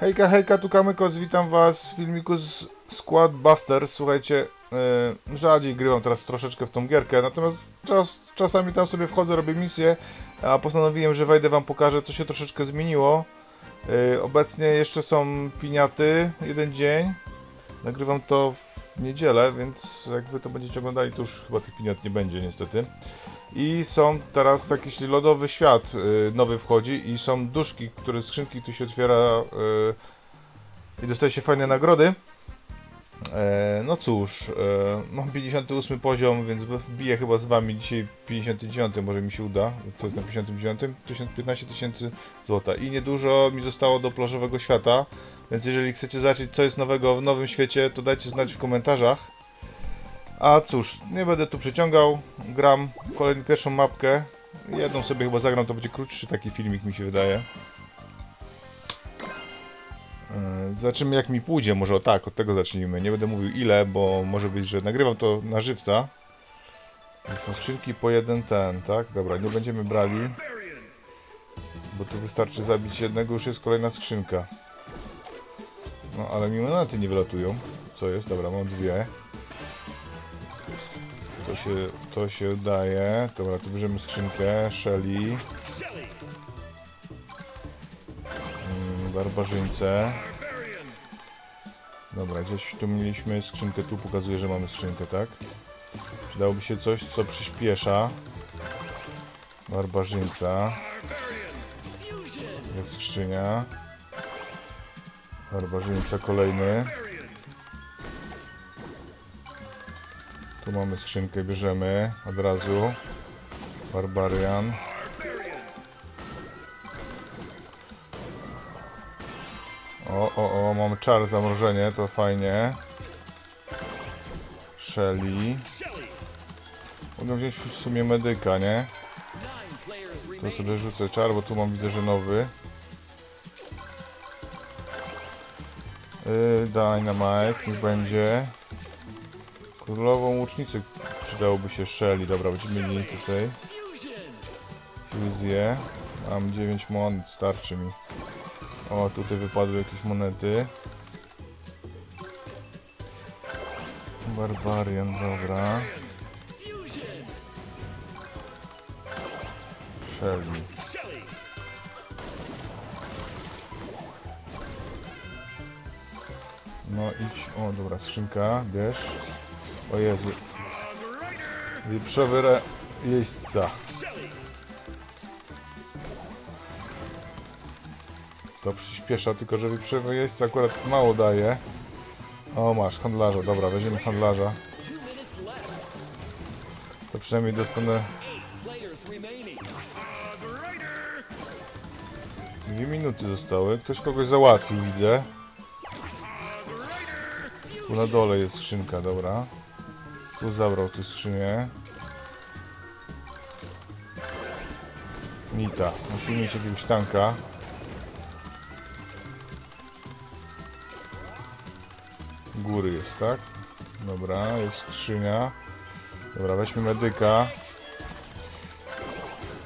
Hejka, hejka, tu Kamykos, witam was w filmiku z Squad Busters. Słuchajcie, yy, rzadziej grywam teraz troszeczkę w tą gierkę, natomiast czas, czasami tam sobie wchodzę, robię misję, a postanowiłem, że wejdę wam pokażę, co się troszeczkę zmieniło. Yy, obecnie jeszcze są piniaty, jeden dzień. Nagrywam to w niedzielę, więc jak wy to będziecie oglądali, to już chyba tych piniat nie będzie niestety. I są teraz jakiś lodowy świat y, nowy wchodzi i są duszki, które skrzynki tu się otwiera y, i dostaje się fajne nagrody. E, no cóż, e, mam 58 poziom, więc wbiję chyba z wami dzisiaj 59, może mi się uda. Co jest na 59? 15 tysięcy złota. I niedużo mi zostało do plażowego świata, więc jeżeli chcecie zobaczyć co jest nowego w nowym świecie, to dajcie znać w komentarzach. A cóż, nie będę tu przyciągał. Gram kolejną pierwszą mapkę. Jedną sobie chyba zagram, to będzie krótszy taki filmik mi się wydaje. Yy, Zobaczymy jak mi pójdzie, może o tak, od tego zacznijmy. Nie będę mówił ile, bo może być, że nagrywam to na żywca. Są skrzynki po jeden ten, tak? Dobra, nie będziemy brali. Bo tu wystarczy zabić jednego, już jest kolejna skrzynka. No, ale mi monety nie wylatują. Co jest? Dobra, mam dwie. To się, to się daje. Dobra, tu bierzemy skrzynkę. Shelly. Mm, Barbarzyńcę. Dobra, gdzieś tu mieliśmy skrzynkę. Tu pokazuje, że mamy skrzynkę, tak? Przydałoby się coś, co przyspiesza. Barbarzyńca. Jest skrzynia. Barbarzyńca kolejny. Tu mamy skrzynkę, bierzemy od razu. Barbarian. O, o, o, mamy czar zamrożenie, to fajnie. Shelly. Mogę wziąć w sumie medyka, nie? To sobie rzucę czar, bo tu mam widzę, że nowy. Yy, Dynamite, niech będzie. Królową łucznicę przydałoby się Shelly. Dobra, będziemy mieli tutaj fuzję. Mam 9 monet, starczy mi. O, tutaj wypadły jakieś monety. Barbarian, dobra. Shelly. No idź, o dobra, skrzynka, bierz. O Jezu. Wieprzowy re... jeźdźca. To przyspiesza, tylko że wieprzowy jeźdźca akurat mało daje. O, masz handlarza, dobra, weźmiemy handlarza. To przynajmniej dostanę... Dwie minuty zostały. Ktoś kogoś załatwił, widzę. Tu na dole jest skrzynka, dobra. Tu zabrał tu skrzynię. Nita. Musimy mieć jakiegoś tanka. Góry jest, tak? Dobra, jest skrzynia. Dobra, weźmy medyka.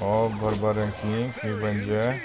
O, Barbarian King, niech będzie.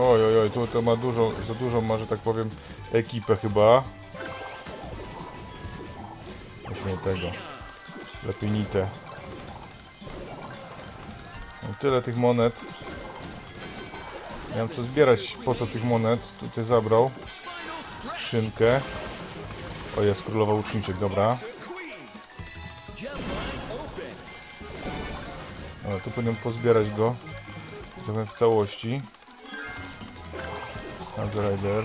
Oj, oj, oj, tu to ma dużo, za dużo ma, że tak powiem, ekipę chyba. Weźmy tego. Lepiej. Mam tyle tych monet. Nie wiem co zbierać, po co tych monet. Tutaj zabrał. Skrzynkę. O, jest królowa łuczniczek, dobra. Ale tu powinien pozbierać go. W całości. Hard Rider.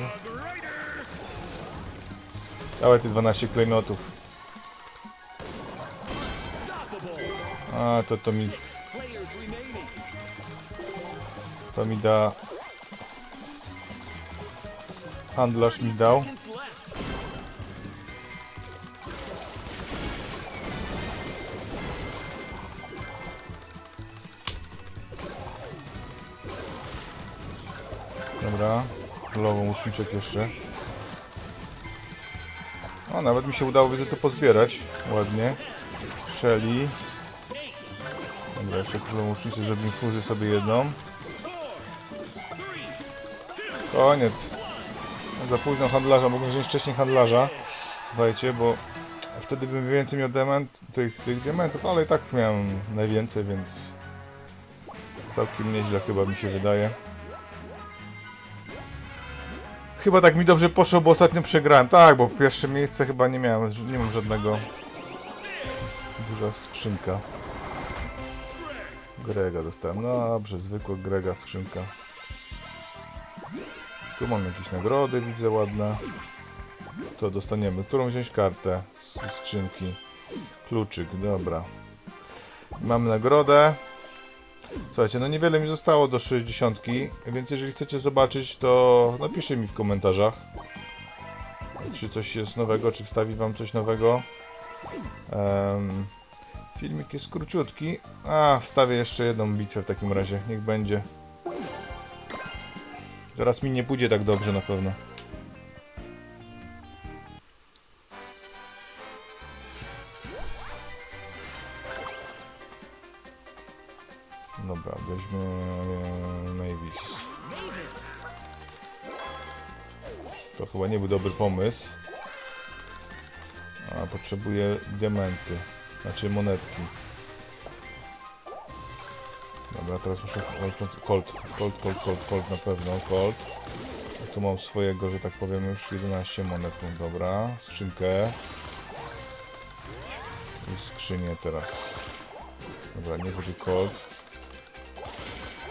Dawaj te 12 klejnotów. A, to to mi... To mi da... Handlarz mi dał. Dobra. Królową łuczniczek jeszcze. O, nawet mi się udało widzę to pozbierać. Ładnie. Shelly. Dobra, jeszcze królą łucznicy zrobimy fuzję sobie jedną. Koniec. Za późno handlarza, mogłem wziąć wcześniej handlarza. Słuchajcie, bo wtedy bym więcej miał diament, tych, tych diamentów, ale i tak miałem najwięcej, więc całkiem nieźle chyba mi się wydaje. Chyba tak mi dobrze poszło, bo ostatnio przegrałem. Tak, bo pierwsze miejsce chyba nie miałem, nie mam żadnego. Duża skrzynka. Grega dostałem. No dobrze, zwykła Grega skrzynka. Tu mam jakieś nagrody, widzę ładne. To dostaniemy. Którą wziąć kartę z skrzynki? Kluczyk, dobra. Mamy nagrodę. Słuchajcie, no niewiele mi zostało do 60, więc jeżeli chcecie zobaczyć, to napiszcie mi w komentarzach. Czy coś jest nowego, czy wstawi wam coś nowego. Em, filmik jest króciutki. A, wstawię jeszcze jedną bitwę w takim razie. Niech będzie. Teraz mi nie pójdzie tak dobrze na pewno. Był dobry pomysł. A, potrzebuję diamenty. Znaczy monetki. Dobra, teraz muszę... Colt, Colt, Colt, Colt, Colt na pewno, Colt. Tu mam swojego, że tak powiem, już 11 monet. Dobra, skrzynkę. I skrzynię teraz. Dobra, nie będzie Colt.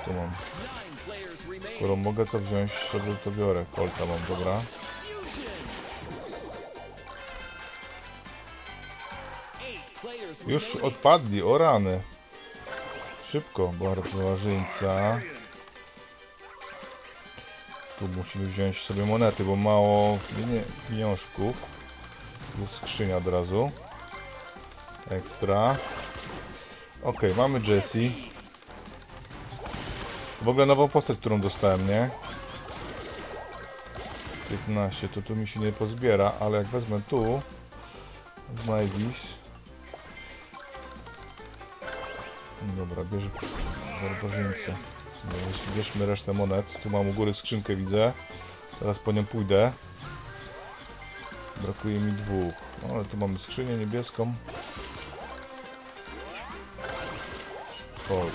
Tu mam. Skoro mogę to wziąć, sobie to biorę. Colta mam, dobra. Już odpadli, o rany. Szybko, barbarzyńca. Tu musimy wziąć sobie monety, bo mało pieniążków. Jest skrzynia od razu. Ekstra. Ok, mamy Jessie. W ogóle nową postać, którą dostałem, nie? 15, to tu mi się nie pozbiera, ale jak wezmę tu Mavis Dobra, bierz barbarzyńcę. No, Bierzmy resztę monet. Tu mam u góry skrzynkę, widzę. Teraz po nią pójdę. Brakuje mi dwóch. O, ale tu mamy skrzynię niebieską. Colt.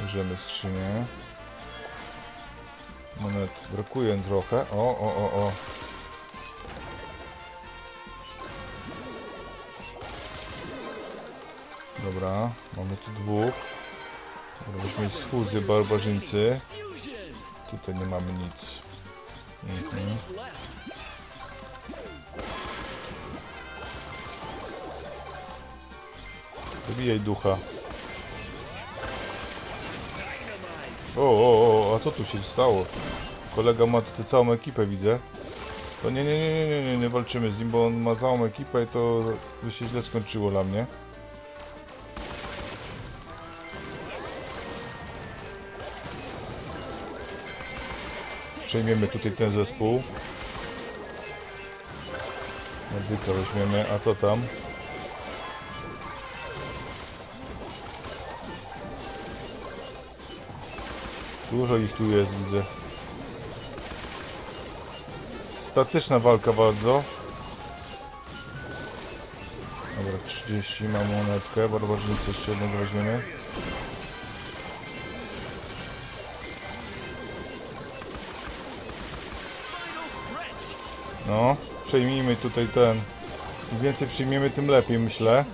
Bierzemy skrzynię. Monet brakuje trochę. O, o, o, o. Dobra, mamy tu dwóch. Dobra, weźmy z fuzję barbarzyńcy. Tutaj nie mamy nic. Mhm. Wybijaj ducha. O, o, o, a co tu się stało? Kolega ma tutaj całą ekipę, widzę. To nie, nie, nie, nie, nie, nie, nie walczymy z nim, bo on ma całą ekipę i to by się źle skończyło dla mnie. Przejmiemy tutaj ten zespół. Medyka weźmiemy, a co tam? Dużo ich tu jest, widzę. Statyczna walka bardzo. Dobra, 30, mam monetkę, barbarzyńcy jeszcze jednego weźmiemy. No, przejmijmy tutaj ten. Im więcej przyjmiemy, tym lepiej, myślę.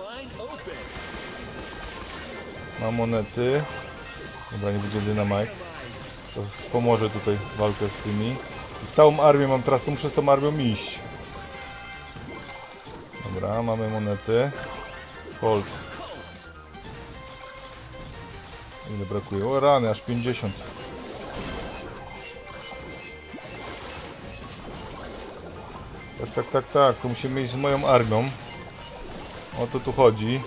Mam monety. Dobra, nie będzie dynamite. To wspomoże tutaj walkę z tymi. I całą armię mam teraz, to muszę z tą armią iść. Dobra, mamy monety. Colt. Ile brakuje? O rany, aż 50. Tak, tak, tak, tak. Tu musimy iść z moją armią. O to tu chodzi.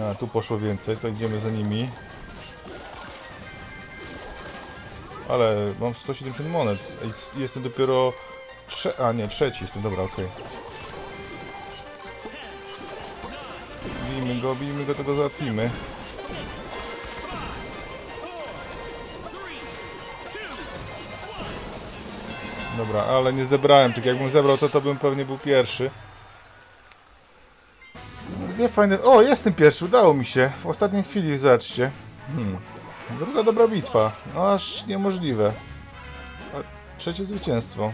A, tu poszło więcej, to idziemy za nimi. Ale mam 170 monet. Jestem dopiero Trze a nie, trzeci jestem, dobra, okej. Bijmy go, bijmy go, to załatwimy. Dobra, ale nie zebrałem, tak jakbym zebrał to, to bym pewnie był pierwszy. Dwie fajne... O, jestem pierwszy, udało mi się. W ostatniej chwili, zobaczcie. Hmm. Druga dobra bitwa. No aż niemożliwe. A trzecie zwycięstwo.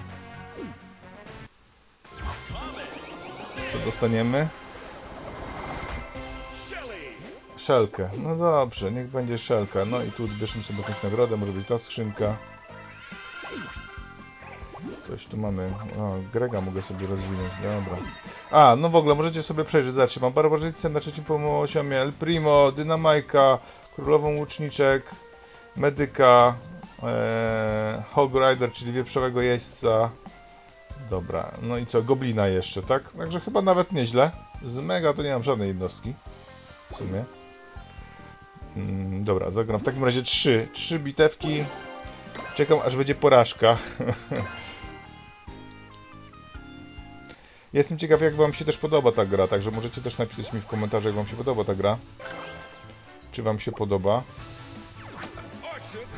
Co dostaniemy? Szelkę. No dobrze, niech będzie szelka. No i tu bierzemy sobie jakąś nagrodę, może być ta skrzynka. Coś tu mamy. O, Grega mogę sobie rozwinąć, dobra. A, no w ogóle możecie sobie przejrzeć. Zobaczcie, mam barbarzyńcę na trzecim poziomie, El Primo, Dynamajka, Królową Łuczniczek, Medyka, e, Hog Rider, czyli wieprzowego jeźdźca. Dobra, no i co, Goblina jeszcze, tak? Także chyba nawet nieźle. Z Mega to nie mam żadnej jednostki. W sumie. Mm, dobra, zagram w takim razie trzy. Trzy bitewki. Czekam aż będzie porażka. Jestem ciekaw jak wam się też podoba ta gra, także możecie też napisać mi w komentarzu jak wam się podoba ta gra. Czy wam się podoba.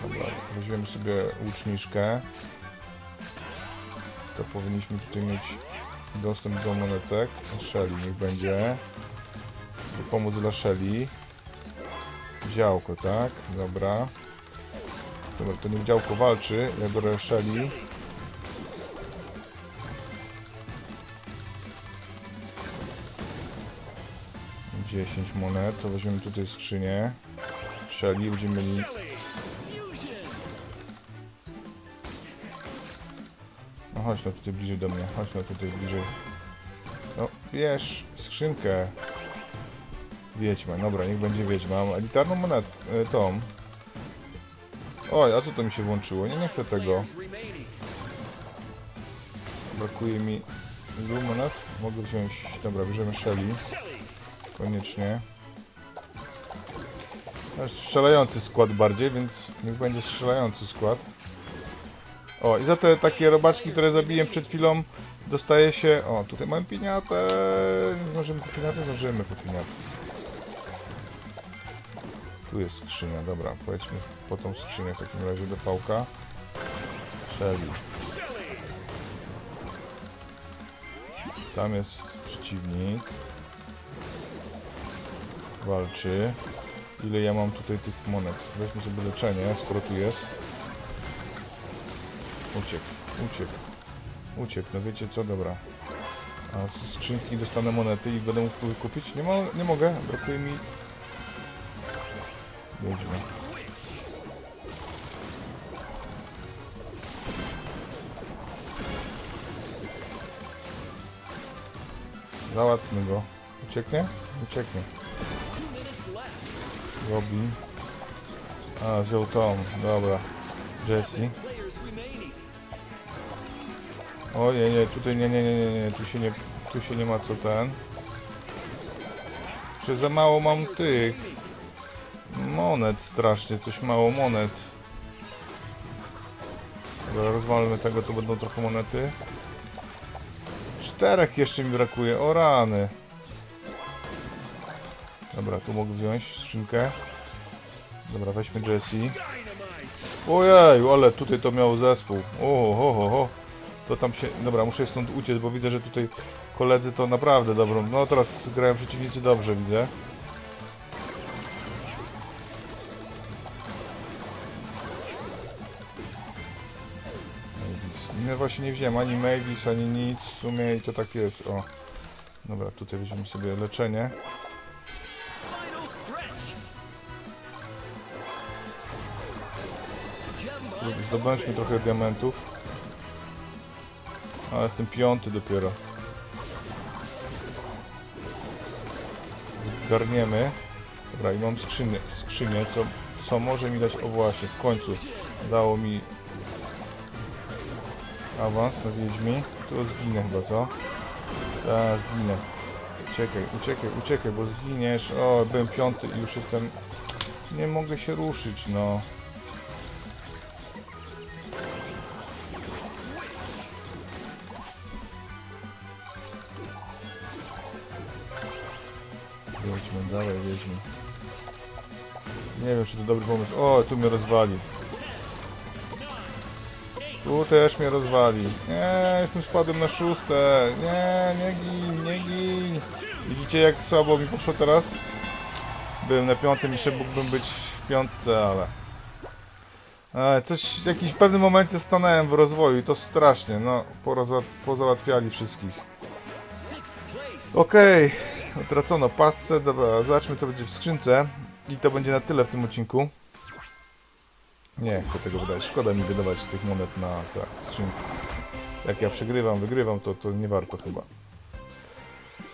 Dobra, weźmiemy sobie łuczniczkę. To powinniśmy tutaj mieć dostęp do monetek. Shelly niech będzie. Pomóc dla Shelly. Działko, tak? Dobra. Dobra, to niech działko walczy. Ja biorę Shelly. Dziesięć monet, to weźmiemy tutaj skrzynię. Shelly, będziemy mieli No chodź no tutaj bliżej do mnie, chodź no tutaj bliżej. No, bierz skrzynkę. Wiedźma, dobra, niech będzie wiedźma. Mam elitarną monetkę, e, tą. Oj, a co to mi się włączyło? Nie, nie chcę tego. Brakuje mi ilu monet? Mogę wziąć, dobra, bierzemy Shelly. Koniecznie. Jest strzelający skład bardziej, więc niech będzie strzelający skład. O, i za te takie robaczki, które zabiłem przed chwilą, dostaje się... O, tutaj mam piniatę. Nie zdążymy po piniatę? Zdążymy po piniatę. Tu jest skrzynia, dobra. Pojedźmy po tą skrzynię w takim razie do pałka. Shelly. Tam jest przeciwnik. Walczy. Ile ja mam tutaj tych monet? Weźmy sobie leczenie, skoro tu jest. Uciekł, uciekł, uciekł, no wiecie co, dobra. A z skrzynki dostanę monety i będę mógł kupić? Nie, mo nie mogę, brakuje mi... Wiedźmy. Załatwmy go. Ucieknie? Ucieknie. Robin. A, wziął Tom, dobra. Jesse. Ojej, nie, tutaj nie, nie, nie, nie, nie, tu się nie, tu się nie ma co ten. Czy za mało mam tych monet strasznie, coś mało monet. Dobra, rozwalmy tego, to będą trochę monety. Czterech jeszcze mi brakuje, o rany. Dobra, tu mogę wziąć skrzynkę. Dobra, weźmy Jessie. Ojej, ale tutaj to miał zespół. O, ho, ho. To tam się... Dobra, muszę stąd uciec, bo widzę, że tutaj koledzy to naprawdę dobrą... No teraz grają przeciwnicy dobrze, widzę. Mavis. Nie, właśnie nie wziąłem ani Mavis, ani nic w sumie i to tak jest, o. Dobra, tutaj weźmiemy sobie leczenie. Zdobędźmy trochę diamentów. Ale jestem piąty dopiero. Zgarniemy. Dobra, i mam skrzynię, skrzynię co, co może mi dać... O właśnie, w końcu dało mi awans na Wiedźmi. Tu zginę chyba, co? Tak, zginę. Uciekaj, uciekaj, uciekaj, bo zginiesz. O, byłem piąty i już jestem... Nie mogę się ruszyć, no. Nie wiem, czy to dobry pomysł. O, tu mnie rozwali. Tu też mnie rozwali. Nie, jestem spadłem na szóste. Nie, nie gin, nie gin. Widzicie, jak słabo mi poszło teraz? Byłem na piątym, jeszcze mógłbym być w piątce, ale... E, coś w jakimś pewnym momencie stanąłem w rozwoju i to strasznie, no, pozałatwiali wszystkich. Okej, utracono pasce, dobra, zobaczmy co będzie w skrzynce i to będzie na tyle w tym odcinku. Nie chcę tego wydać, szkoda mi wydawać tych monet na tak. Jak ja przegrywam, wygrywam, to, to nie warto chyba.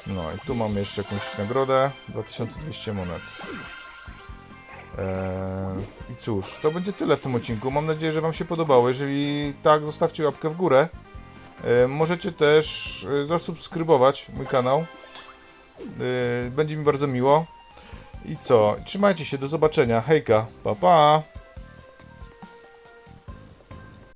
No i tu mamy jeszcze jakąś nagrodę, 2200 monet. Eee, I cóż, to będzie tyle w tym odcinku. Mam nadzieję, że Wam się podobało. Jeżeli tak, zostawcie łapkę w górę. E, możecie też e, zasubskrybować mój kanał. E, będzie mi bardzo miło. I co? Trzymajcie się, do zobaczenia. Hejka, pa pa!